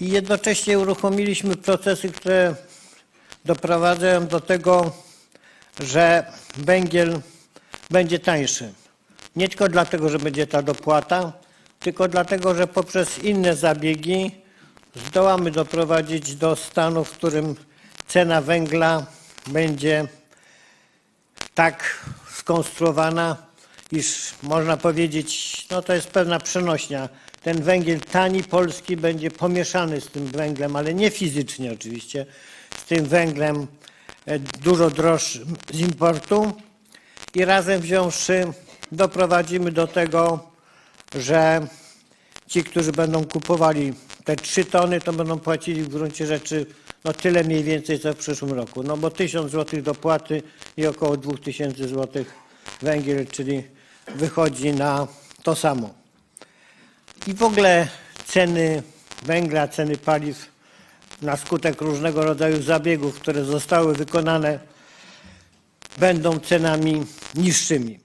i jednocześnie uruchomiliśmy procesy, które doprowadzają do tego, że węgiel będzie tańszy. Nie tylko dlatego, że będzie ta dopłata, tylko dlatego, że poprzez inne zabiegi zdołamy doprowadzić do stanu, w którym cena węgla będzie tak skonstruowana, iż można powiedzieć, no to jest pewna przenośnia. Ten węgiel tani polski będzie pomieszany z tym węglem, ale nie fizycznie oczywiście, z tym węglem e, dużo droższym z importu i razem wziąwszy doprowadzimy do tego, że ci, którzy będą kupowali te 3 tony, to będą płacili w gruncie rzeczy no tyle mniej więcej co w przyszłym roku. No bo 1000 zł dopłaty i około 2000 zł węgiel, czyli wychodzi na to samo. I w ogóle ceny węgla, ceny paliw na skutek różnego rodzaju zabiegów, które zostały wykonane, będą cenami niższymi.